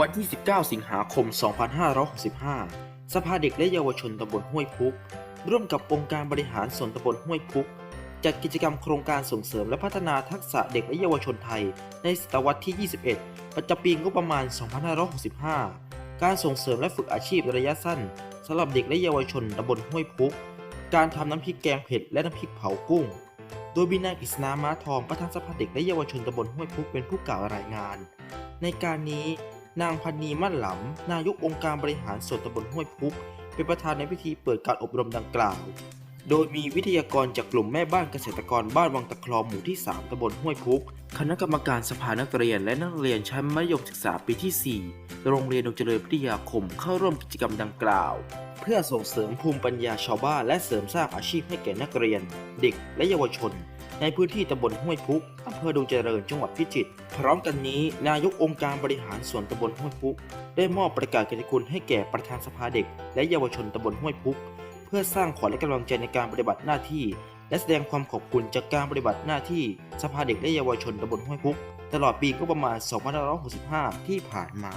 วันที่ 19 สิงหาคม 2565 สภาเด็กและเยาวชนตำบลห้วยพุก ร่วมกับองค์การบริหารส่วนตำบลห้วยพุก จัดกิจกรรมโครงการส่งเสริมและพัฒนาทักษะเด็กและเยาวชนไทย ในศตวรรษที่ 21 ประจำปีงบประมาณ 2565 การส่งเสริมและฝึกอาชีพระยะสั้นสำหรับเด็กและเยาวชนตำบลห้วยพุก การทำน้ำพริกแกงเผ็ดและน้ำพริกเผากุ้ง โดยมีนายกฤษณาม้าทองประธานสภาเด็กและเยาวชนตำบลห้วยพุกเป็นผู้กล่าวรายงาน ในการนี้ นางพันนีมั่นหลำ นายกองค์การบริหารส่วนตำบลห้วยพุก เป็นประธานในพิธีเปิดการอบรมดังกล่าว โดยมีวิทยากรจากกลุ่มแม่บ้านเกษตรกรบ้านวังตะคลองหมู่ที่ 3ตำบลห้วยพุก คณะกรรมการสภานักเรียนและนักเรียนชั้นมัธยมศึกษาปีที่ 4 โรงเรียนดงเจริญพิทยาคมเข้าร่วมกิจกรรมดังกล่าว เพื่อส่งเสริมภูมิปัญญาชาวบ้านและเสริมสร้างอาชีพให้แก่นักเรียน เด็กและเยาวชน ในพื้นที่ตำบลห้วยพุกอำเภอดงเจริญจังหวัดพิจิตรพร้อมกันนี้นายกองค์การบริหารส่วนตำบลห้วยพุก ได้มอบประกาศเกียรติคุณให้แก่ประธานสภาเด็ก และเยาวชนตำบลห้วยพุก เพื่อสร้างขวัญและกำลังใจในการปฏิบัติหน้าที่ และแสดงความขอบคุณจากการปฏิบัติหน้าที่สภาเด็กและเยาวชนตำบลห้วยพุก ตลอดปีก็ประมาณ 2565 ที่ผ่านมา